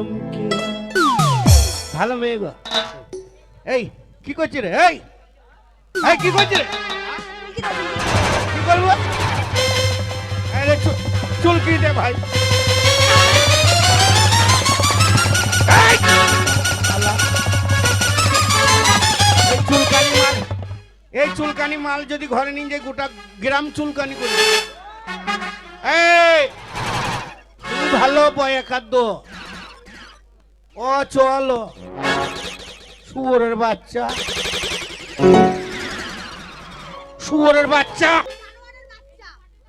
থমকিয়া ভালো মেয়ে গো। এই, কি করছি রে? এই এই, কি করছি রে? কি করব? চুলকি দে ভাই? মাল, এই চুলকানি মাল যদি ঘরে নিয়ে যাই, গোটা গ্রাম চুলকানি করে। এই ভালো বয়া খাদ্য ও, চলো। শুয়োরের বাচ্চা। শুয়োরের বাচ্চা।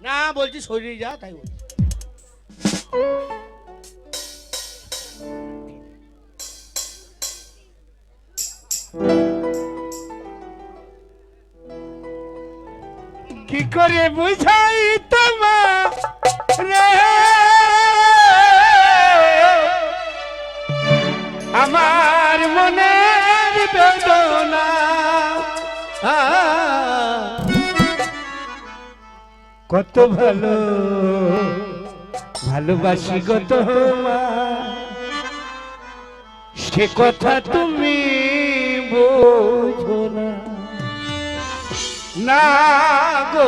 না, বলছি শরীরে যা, তাই বলছি। কি করে বুঝাই তোমার আমার মনের বেদনা। কত ভালো ভালোবাসি তোমার সে কথা তুমি না। না গো।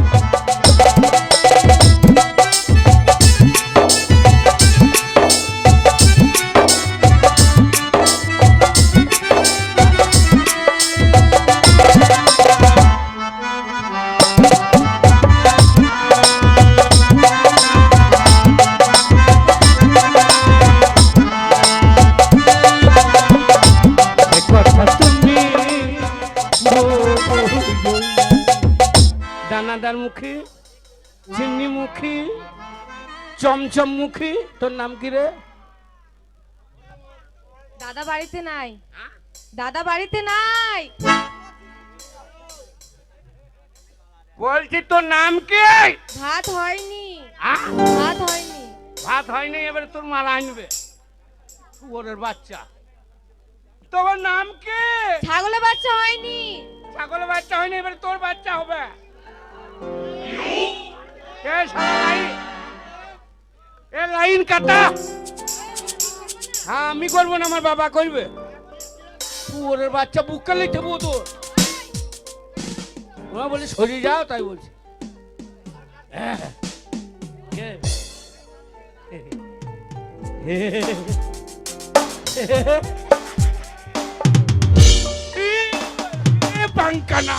চমচম মুখী তোর নাম কি রে? দাদা বাড়িতে নাই। দাদা বাড়িতে নাই। বলছি তোর নাম কি? ভাত হয়নি। ভাত হয়নি। ভাত হয়নি এবারে তোর মালা আনবে। শুয়োরের বাচ্চা। তোমার নাম কি? ছাগলের বাচ্চা হয়নি। ছাগলের বাচ্চা হয়নি এবারে তোর বাচ্চা হবে। এ শালা লাইন কাটা। হ্যাঁ আমি করব না, আমার বাবা করবে। শুয়োরের বাচ্চা বুক কালে দেবো তোর। ওরা বলে সরে যাও, তাই বলছে। বাঙ্কানা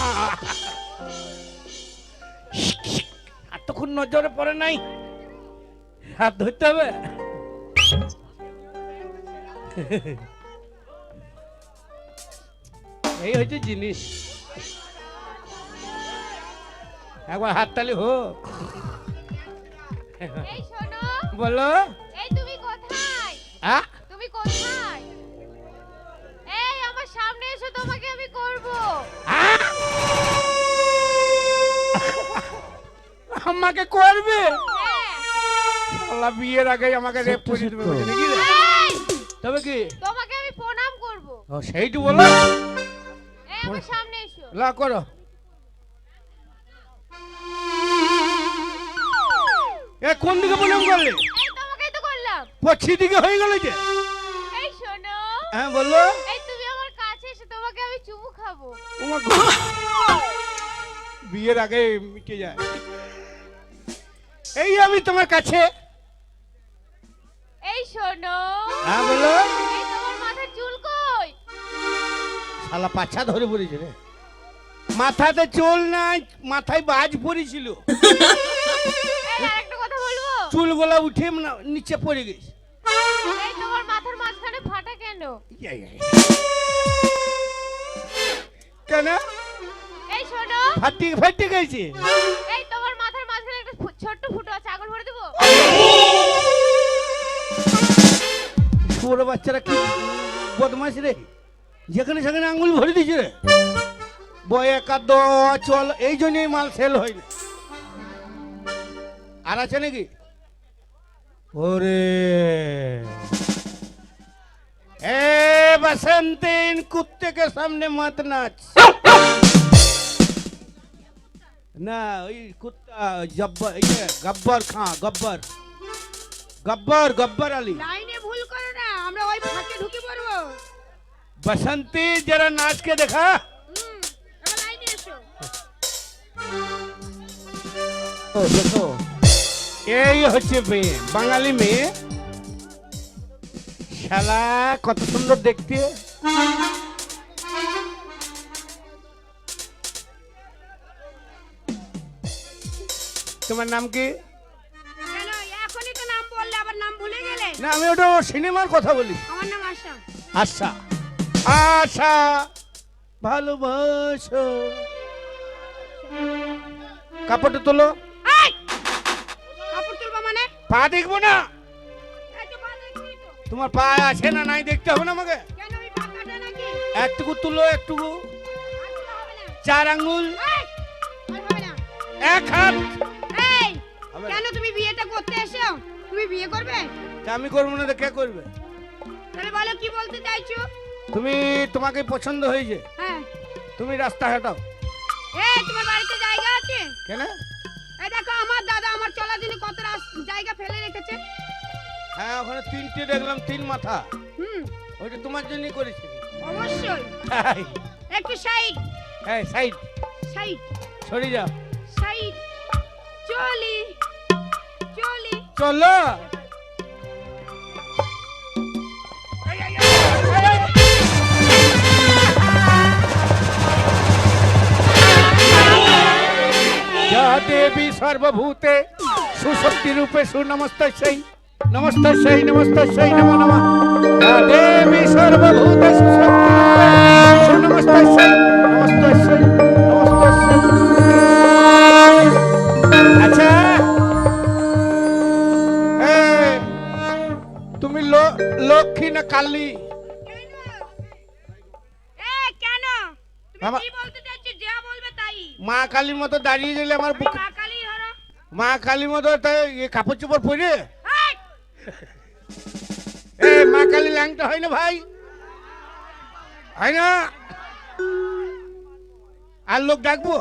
এতক্ষণ নজরে পড়ে নাই। হাত ধরতে হবে? এই হচ্ছে জিনিস। একবার হাততালি হোক। বলো। এই তুমি কোথায়? তুমি কোথায়? এই আমার সামনে এসো তোমাকে আমি করব। আমাকে করবে? শালা বিয়ের আগে আমাকে রেপ করে দেবে নাকি? তবে কি? তোমাকে আমি প্রণাম করব। ও সেইটু বলো। এই আমার সামনে এসো। লা করো। এ কোন দিকে প্রণাম করলে? এই তোমাকেই তো করলাম। পশ্চিম দিকে হয়ে গেল যে। এই শোনো। হ্যাঁ বলল এই তুমি আমার কাছে এসে তোমাকে আমি চুমু খাব। তোমার বিয়ের আগে মিটে যায়। এই আমি তোমার কাছে এই শোনো। হ্যাঁ বলো। এই তোমার মাথার চুল কই? শালা পাছা ধরে পড়েছে রে। মাথাতে চুল নাই মাথায় বাজ পড়েছিল। এই আরেকটা কথা বলব? চুলগুলা উঠে না- নিচে পড়ে গেছে। এই তোমার মাথার মাঝখানে ফাটা কেন? কেন? এই শোনো। ফাটি ফাটি গেছে। বড় বাচ্চারা কি বদমাস রে? যেখানে সেখানে আঙুল ভরে দিছে রে। বয় একা চল, এই জন্যই মাল সেল হয় না আর আছে নাকি? ওরে। এ বসন্তিন কুত্তে কে সামনে মত নাচ। না, ওই কুত্তা, জব্বর গব্বর, খাঁ, গব্বর। গব্বর গব্বর আলী। बसंती जरा नाच के देखा হুম এবার লাইনে এসো দেখো এই হচ্ছে মেয়ে বাঙালি মেয়ে শালা কত সুন্দর দেখতে তোমার নাম কি কেন এখনই তো নাম বললে আবার নাম ভুলে গেলে না আমি ওটা সিনেমার কথা বলি আমার নাম আশা আশা আশা ভালোবাসো। কাপড়টা তোলো। মানে? পা দেখব না। তোমার পা আছে না নাই দেখতে হবে না আমাকে? একটুকু তুলো একটুকু। না। চার আঙ্গুল এক হাত। কেন তুমি বিয়েটা করতে এসো তুমি বিয়ে করবে? আমি করব না তো কে করবে? তাহলে বলো কি বলতে চাইছো? তুমি তোমাকে পছন্দ হয়েছে। হ্যাঁ। তুমি রাস্তা হাঁটাও। এই তোমার বাড়িতে জায়গা আছে? কেন? এই দেখো আমার দাদা আমার চলার জন্য কত জায়গা ফেলে রেখেছে। হ্যাঁ ওখানে তিনটে দেখলাম তিন মাথা। হুম। ওইটা তোমার জন্যই করেছি। অবশ্যই। হাই, একটু সাইড। হ্যাঁ সাইড। সাইড। সরে যাও। সাইড। চলি। চলি। চলো। দেবী সর্বভূতে সুশক্তি রূপে সুনমস্ত সেই নমস্ত সেই নমস্ত সেই নম নমঃ। মা কালীর মতো তাই কাপড় চোপড় পরে। এ মা কালী ল্যাংটা হয় না ভাই? হয় না? আর লোক ডাকবো?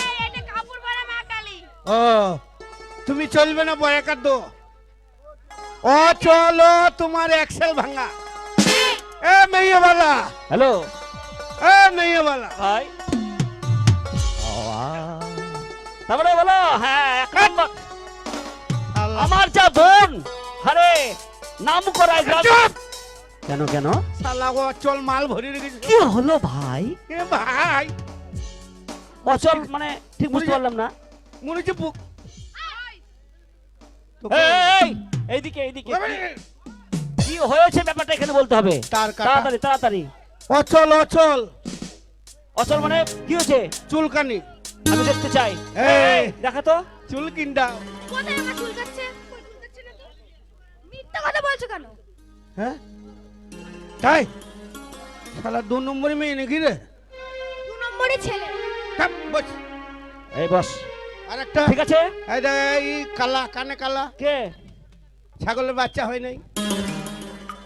এই, এটা কাপড় পরা মা কালী। ও তুমি চলবে না বয়াকার দো ও চলো তোমার এক্সেল ভাঙা। এ মেয়েওয়ালা হ্যালো। এ মেয়েওয়ালা ভাই। তারপরে বলো হ্যাঁ এক নম্বর। আমার যা বোন আরে নাম করাই গ্রাম কেন কেন? শালা ও চল মাল ভরে রেখেছে। কি হলো ভাই? এ ভাই। অচল মানে ঠিক বুঝতে পারলাম না। মনে হচ্ছে বুক এই, এই, এইদিকে এইদিকে। কি- হয়েছে ব্যাপারটা এখানে বলতে হবে? তার তাড়াতাড়ি তাড়াতাড়ি। অচল অচল। অচল মানে কি হয়েছে? চুলকানি। আমি দেখতে চাই। এই। দেখা তো। চুল কিনডা কোথায় আমার চুল কাটছে কই চুল কাটছে না তো মিথ্যা কথা বলছো কেন? হ্যাঁ? তাই? শালা দু নম্বরে মেয়ে নাকি রে? দু নম্বরই ছেলে। থাম, বস। এই বস। আর একটা ঠিক আছে। এই কালা কানে কালা। কে? ছাগলের বাচ্চা হয় নাই।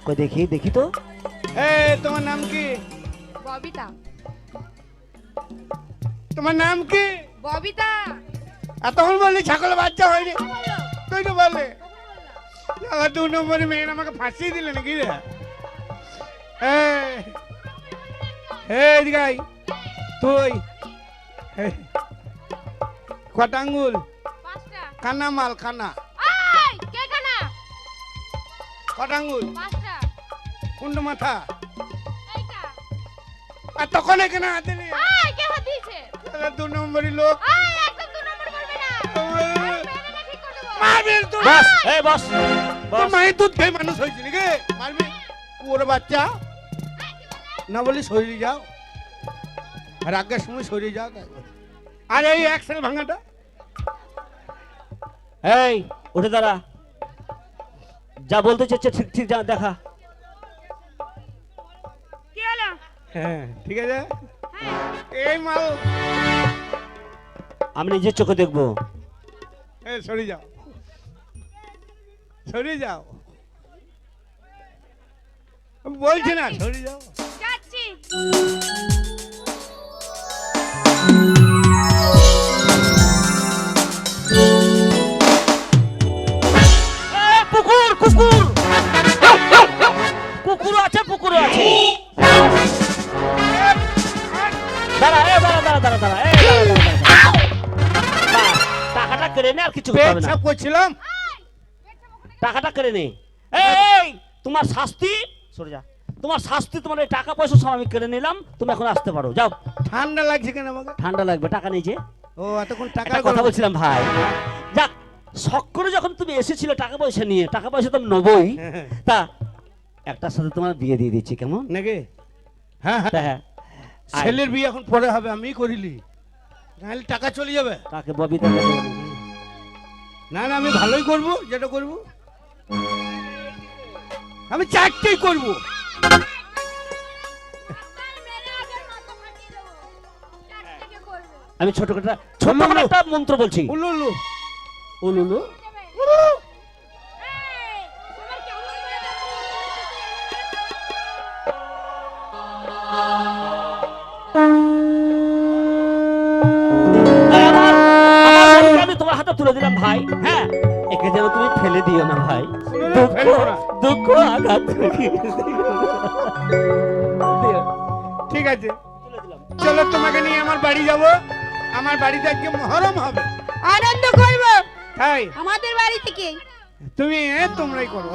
কই দেখি দেখি তো। এই তোমার নাম কি? ববিতা। তোমার নাম কি? ববিতা। এতক্ষণ বললি ছাগলের বাচ্চা হয়নি। তুই তো বললে দু নম্বরে মেয়ে আমাকে ফাঁসিয়ে দিলে নাকি রে? এই তুই এই, কটা আঙ্গুল? কানা মাল কানা আই কে কটা আঙ্গুল? মাথা। আর তখন এখানে হাতে নিয়ে দু নম্বরই লোক আই একদম দু নম্বর করবে না। মেরে ঠিক করে দেবো। মারবি তো। বস মায়ের দুধ খেয়ে মানুষ হয়েছে নাকি মারবি। ওর বাচ্চা। না বলি শরীরে যাও। আর আগের সময় শরীরে যাও আর এই অ্যাক্সেল ভাঙাটা। এই উঠে দাঁড়া। যা বলতে চাচ্ছে ঠিক ঠিক যা দেখা। হ্যাঁ ঠিক আছে। এই মাল। আমি নিজের চোখে দেখব। এ সরে যাও। সরে যাও। বলছি না সরে যাও। যাচ্ছি। হবে না। সাপ করছিলাম। টাকাটা কেড়ে নে এই! তোমার শাস্তি? সরে যা। তোমার শাস্তি তোমার এই টাকা পয়সা সব আমি কেড়ে নিলাম। তুমি এখন আসতে পারো। যাও। ঠান্ডা লাগছে কেন আমাকে? ঠান্ডা লাগবে। টাকা নেই যে। ও এতক্ষণ কথা বলছিলাম ভাই। যাক শখ করে যখন তুমি এসেছিলে টাকা পয়সা নিয়ে টাকা পয়সা তো নেবই। তা একটার সাথে তোমার বিয়ে দিয়ে দিচ্ছি কেমন? নাকি? হ্যাঁ হ্যাঁ। হ্যাঁ। ছেলের বিয়ে এখন পরে হবে আমি করিলি। নাহলে টাকা চলে যাবে। তাকে ববিতা। না না আমি ভালোই করব যেটা করব। আমি চারটেই করব। আমি ছোট একটা ছোট একটা মন্ত্র বলছি। উলুলু। উলু উলুলু? হাতে তুলে দিলাম ভাই। হ্যাঁ একে যেন তুমি ফেলে দিও না ভাই। দুঃখ দুঃখ আঘাত ঠিক আছে। চলো তোমাকে নিয়ে আমার বাড়ি যাব। আমার বাড়িতে আজকে মহরম হবে। আনন্দ করব। তাই? আমাদের বাড়ি থেকে। তুমি তোমরাই করো।